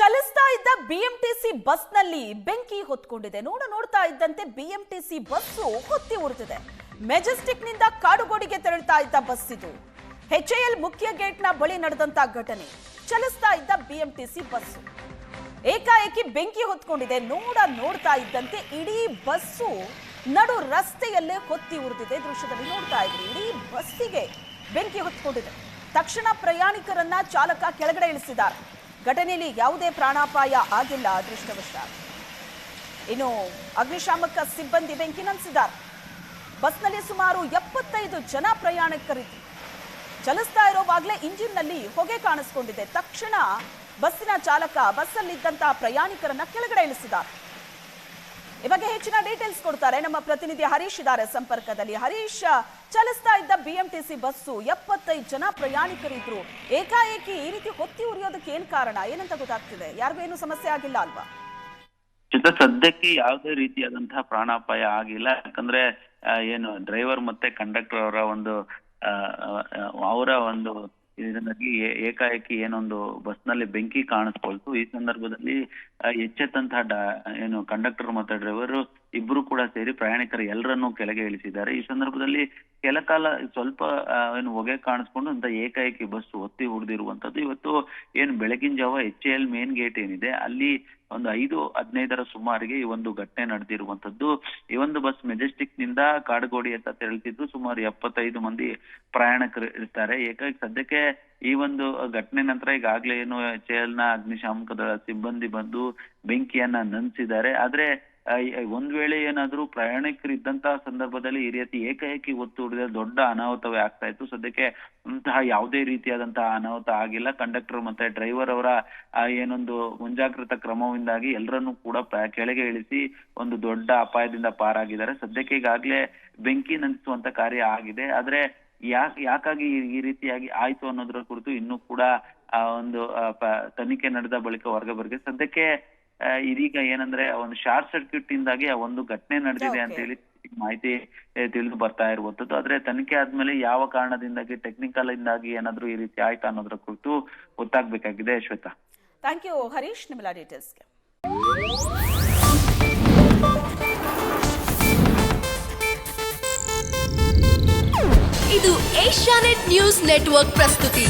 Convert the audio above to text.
ಚಲಿಸ್ತಾ ಇದ್ದ ಬಿಎಂಟಿಸಿ ಬಸ್ನಲ್ಲಿ ಬೆಂಕಿ ಹೊತ್ಕೊಂಡಿದೆ. ನೋಡ, ನೋಡ್ತಾ ಇದ್ದಂತೆ ಬಿಎಂಟಿಸಿ ಬಸ್ಸು ಹೊತ್ತಿ ಉರಿದಿದೆ. ಮೆಜೆಸ್ಟಿಕ್ನಿಂದ ಕಾಡುಗೋಡಿಗೆ ತೆರಳ್ತಾ ಇದ್ದ ಬಸ್ ಇದು. ಎಚ್ಎಎಲ್ ಮುಖ್ಯ ಗೇಟ್ನ ಬಳಿ ನಡೆದಂತ ಘಟನೆ. ಚಲಿಸ್ತಾ ಇದ್ದ ಬಿಎಂಟಿಸಿ ಬಸ್ಸು ಏಕಾಏಕಿ ಬೆಂಕಿ ಹೊತ್ಕೊಂಡಿದೆ. ನೋಡ, ನೋಡ್ತಾ ಇದ್ದಂತೆ ಇಡೀ ಬಸ್ಸು ನಡು ರಸ್ತೆಯಲ್ಲೇ ಹೊತ್ತಿ ಉರಿದಿದೆ. ದೃಶ್ಯದಲ್ಲಿ ನೋಡ್ತಾ ಇದ್ರಿ, ಇಡೀ ಬಸ್ಸಿಗೆ ಬೆಂಕಿ ಹೊತ್ಕೊಂಡಿದೆ. ತಕ್ಷಣ ಪ್ರಯಾಣಿಕರನ್ನ ಚಾಲಕ ಕೆಳಗಡೆ ಇಳಿಸಿದ್ದಾರೆ. ಘಟನೆಯಲ್ಲಿ ಯಾವುದೇ ಪ್ರಾಣಾಪಾಯ ಆಗಿಲ್ಲ, ಅದೃಷ್ಟವಶಾತ್. ಇನ್ನು ಅಗ್ನಿಶಾಮಕ ಸಿಬ್ಬಂದಿ ಬೆಂಕಿ ನಂದಿಸಿದ್ದಾರೆ ಬಸ್ನಲ್ಲಿ ಸುಮಾರು ಎಪ್ಪತ್ತೈದು ಜನ ಪ್ರಯಾಣಿಕರಿದ್ರು ಚಲಿಸ್ತಾ ಇರೋವಾಗಲೇ ಇಂಜಿನ್ನಲ್ಲಿ ಹೊಗೆ ಕಾಣಿಸ್ಕೊಂಡಿದೆ. ತಕ್ಷಣ ಬಸ್ಸಿನ ಚಾಲಕ ಬಸ್ಸಲ್ಲಿದ್ದಂತಹ ಪ್ರಯಾಣಿಕರನ್ನ ಕೆಳಗಡೆ ಇಳಿಸಿದ್ದಾರೆ. ಈ ಬಗ್ಗೆ ಹೆಚ್ಚಿನ ಡೀಟೇಲ್ಸ್ ಕೊಡ್ತಾರೆ ನಮ್ಮ ಪ್ರತಿನಿಧಿ ಹರೀಶ್ ಇದ್ದಾರೆ ಸಂಪರ್ಕದಲ್ಲಿ. ಹರೀಶ್, ಚಲಿಸ್ತಾ ಇದ್ದ ಬಿಎಂಟಿಸಿ ಬಸ್ಸು ಎಪ್ಪತ್ತೈದು ಜನ ಪ್ರಯಾಣಿಕರಿದ್ರು. ಏಕಾಏಕಿ ಈ ರೀತಿ ಹೊತ್ತಿ ಉರಿಯೋದಕ್ಕೆ ಏನ್ ಕಾರಣ? ಏನಂತ ಗೊತ್ತಾಗ್ತಿದೆ? ಯಾರಿಗೂ ಏನು ಸಮಸ್ಯೆ ಆಗಿಲ್ಲ ಅಲ್ವಾ? ಚಿತ್ರ, ಸದ್ಯಕ್ಕೆ ಯಾವುದೇ ರೀತಿಯಾದಂತಹ ಪ್ರಾಣಾಪಾಯ ಆಗಿಲ್ಲ. ಯಾಕಂದ್ರೆ ಏನು ಡ್ರೈವರ್ ಮತ್ತೆ ಕಂಡಕ್ಟರ್ ಅವರ ಒಂದು ಅವರ ಒಂದು ಇದರಲ್ಲಿ ಏಕಾಏಕಿ ಏನೊಂದು ಬಸ್ನಲ್ಲಿ ಬೆಂಕಿ ಕಾಣಿಸ್ಕೊಳ್ತು. ಈ ಸಂದರ್ಭದಲ್ಲಿ ಎಚ್ಚೆತ್ತಂತಹ ಏನು ಕಂಡಕ್ಟರ್ ಮತ್ತೆ ಡ್ರೈವರ್ ಇಬ್ರು ಕೂಡ ಸೇರಿ ಪ್ರಯಾಣಿಕರು ಎಲ್ಲರನ್ನೂ ಕೆಳಗೆ ಇಳಿಸಿದ್ದಾರೆ. ಈ ಸಂದರ್ಭದಲ್ಲಿ ಕೆಲ ಕಾಲ ಸ್ವಲ್ಪ ಏನು ಹೊಗೆ ಕಾಣಿಸ್ಕೊಂಡು ಅಂತ ಏಕಾಏಕಿ ಬಸ್ ಒತ್ತಿ ಹೊಡೆದಿರುವಂತದ್ದು. ಇವತ್ತು ಏನು ಬೆಳಗಿನ ಜಾವ ಎಚ್ ಎಲ್ ಮೇನ್ ಗೇಟ್ ಏನಿದೆ, ಅಲ್ಲಿ ಒಂದು ಐದು ಹದಿನೈದರ ಸುಮಾರಿಗೆ ಈ ಒಂದು ಘಟನೆ ನಡೆದಿರುವಂತದ್ದು. ಈ ಒಂದು ಬಸ್ ಮೆಜೆಸ್ಟಿಕ್ನಿಂದ ಕಾಡುಗೋಡಿ ಅಂತ ತೆರಳುತ್ತಿದ್ದು ಸುಮಾರು ಎಪ್ಪತ್ತೈದು ಮಂದಿ ಪ್ರಯಾಣಿಕರು ಇರ್ತಾರೆ. ಏಕಾಏಕಿ ಸದ್ಯಕ್ಕೆ ಈ ಒಂದು ಘಟನೆ ನಂತರ ಈಗಾಗ್ಲೇ ಏನು ಎಚ್ ಎಲ್ನ ಅಗ್ನಿಶಾಮಕ ಸಿಬ್ಬಂದಿ ಬಂದು ಬೆಂಕಿಯನ್ನ ನಂದಿಸಿದ್ದಾರೆ. ಆದ್ರೆ ಒಂದ್ ವೇಳೆ ಏನಾದ್ರೂ ಪ್ರಯಾಣಿಕರು ಇದ್ದಂತಹ ಸಂದರ್ಭದಲ್ಲಿ ಈ ರೀತಿ ಏಕಾಏಕಿ ಒತ್ತು ಹೊಡೆದ ದೊಡ್ಡ ಅನಾಹುತವೇ ಆಗ್ತಾ ಇತ್ತು. ಸದ್ಯಕ್ಕೆ ಅಂತಹ ಯಾವುದೇ ರೀತಿಯಾದಂತಹ ಅನಾಹುತ ಆಗಿಲ್ಲ. ಕಂಡಕ್ಟರ್ ಮತ್ತೆ ಡ್ರೈವರ್ ಅವರ ಏನೊಂದು ಮುಂಜಾಗ್ರತಾ ಕ್ರಮದಿಂದಾಗಿ ಎಲ್ಲರನ್ನೂ ಕೂಡ ಕೆಳಗೆ ಇಳಿಸಿ ಒಂದು ದೊಡ್ಡ ಅಪಾಯದಿಂದ ಪಾರಾಗಿದ್ದಾರೆ. ಸದ್ಯಕ್ಕೆ ಈಗಾಗ್ಲೇ ಬೆಂಕಿ ನಂದಿಸುವಂತ ಕಾರ್ಯ ಆಗಿದೆ. ಆದ್ರೆ ಯಾಕ್, ಯಾಕಾಗಿ ಈ- ರೀತಿಯಾಗಿ ಆಯ್ತು ಅನ್ನೋದ್ರ ಕುರಿತು ಇನ್ನೂ ಕೂಡ, ಆ, ಒಂದು ತನಿಖೆ ನಡೆದ ಬಳಿಕ ಹೊರಗೆ ಬರ್ಗೆ ಸದ್ಯಕ್ಕೆ ಇದೀಗ ಏನಂದ್ರೆ ಒಂದು ಶಾರ್ಟ್ ಸರ್ಕ್ಯೂಟ್ ಇಂದಾಗಿ ಆ ಒಂದು ಘಟನೆ ನಡೆದಿದೆ ಅಂತ ಹೇಳಿ ಮಾಹಿತಿ ತಿಳಿದು ಬರ್ತಾ ಇರುವಂತದ್ದು ಆದ್ರೆ ತನಿಖೆ ಆದ್ಮೇಲೆ ಯಾವ ಕಾರಣದಿಂದಾಗಿ ಟೆಕ್ನಿಕಲ್ ಇಂದಾಗಿ ಏನಾದ್ರೂ ಈ ರೀತಿ ಆಯ್ತಾ ಅನ್ನೋದ್ರ ಕುರಿತು ಗೊತ್ತಾಗ್ಬೇಕಾಗಿದೆ ಶ್ವೇತಾ. ಥ್ಯಾಂಕ್ ಯು ಹರೀಶ್ ನಿಮ್ಮೆಲ್ಲ ಡೀಟೇಲ್ಸ್ಗೆ ಇದು ಏಷ್ಯಾನೆಟ್ ನ್ಯೂಸ್ ನೆಟ್ವರ್ಕ್ ಪ್ರಸ್ತುತಿ.